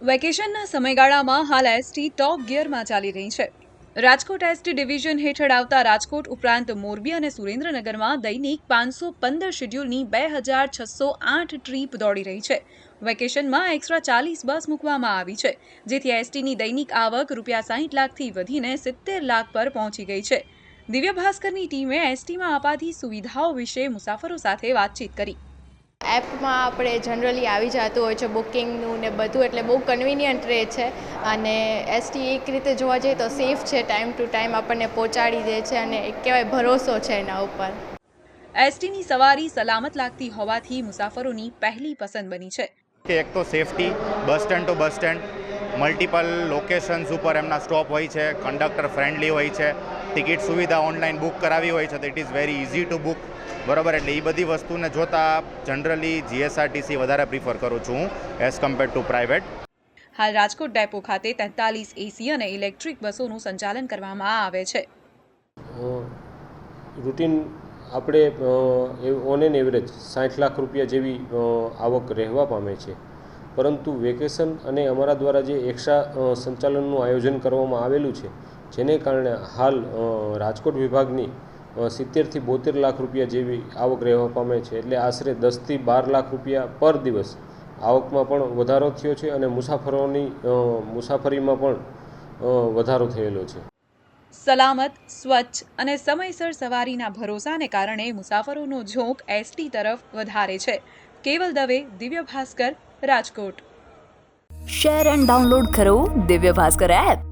વેકેશનના સમયગાળામાં હાલ એસટી ટોપ ગિયરમાં ચાલી રહી છે. રાજકોટ એસટી ડિવિઝન હેઠળ આવતા રાજકોટ ઉપરાંત મોરબી અને સુરેન્દ્રનગરમાં દૈનિક પાંચસો પંદર શેડ્યુલની બે હજાર છસો આઠ ટ્રીપ દોડી રહી છે. વેકેશનમાં એક્સ્ટ્રા ચાલીસ બસ મૂકવામાં આવી છે, જેથી એસટીની દૈનિક આવક રૂપિયા સાહીઠ લાખથી વધીને સિત્તેર લાખ પર પહોંચી ગઈ છે. દિવ્ય ભાસ્કરની ટીમે એસટીમાં અપાતી સુવિધાઓ વિશે મુસાફરો સાથે વાતચીત કરી. એપમાં આપણે જનરલી આવી જતું હોય છે બુકિંગનું ને બધું એટલે બહુ કન્વિનિયન્ટ રહે છે. અને એસટી એક રીતે જોવા જઈએ તો સેફ છે ટાઈમ ટુ ટાઈમ આપણને પહોંચાડી દે છે અને એક કહેવાય ભરોસો છે એના ઉપર. એસટીની સવારી સલામત લાગતી હોવાથી મુસાફરોની પહેલી પસંદ બની છે. કે એક તો safety bus stand to bus stand multiple locations ઉપર એમના સ્ટોપ હોય છે કંડક્ટર ફ્રેન્ડલી હોય છે ટિકિટ સુવિધા ઓનલાઈન બુક કરાવી હોય છે તો it is very easy to book બરોબર? એટલે એ બધી વસ્તુને જોતાં જનરલી જીએસઆરટીસી વધારે પ્રિફર કરું છું હું એઝ કમ્પેર ટુ પ્રાઇવેટ હાલ રાજકોટ ડેપો ખાતે તેતાલીસ એસી અને ઇલેક્ટ્રિક બસોનું સંચાલન કરવામાં આવે છે. રૂટીન આપણે ઓન એન એવરેજ સાઠ લાખ રૂપિયા જેવી આવક રહેવા પામે છે. પરંતુ વેકેશન અને અમારા દ્વારા જે એક્સ્ટ્રા સંચાલનનું આયોજન કરવામાં આવેલું છે જેને કારણે હાલ રાજકોટ વિભાગની સિત્તેરથી બોતેર લાખ રૂપિયા જેવી આવક રહેવા પામે છે. એટલે આશરે દસથી બાર લાખ રૂપિયા પર દિવસ આવકમાં પણ વધારો થયો છે અને મુસાફરોની મુસાફરીમાં પણ વધારો થયેલો છે. સલામત સ્વચ્છ અને સમયસર સવારીના ભરોસાને કારણે મુસાફરોનો ઝોંક એસટી તરફ વધારે છે. Keval Dave Divya Bhaskar Rajkot. Share and download કરો દિવ્ય ભાસ્કર એપ.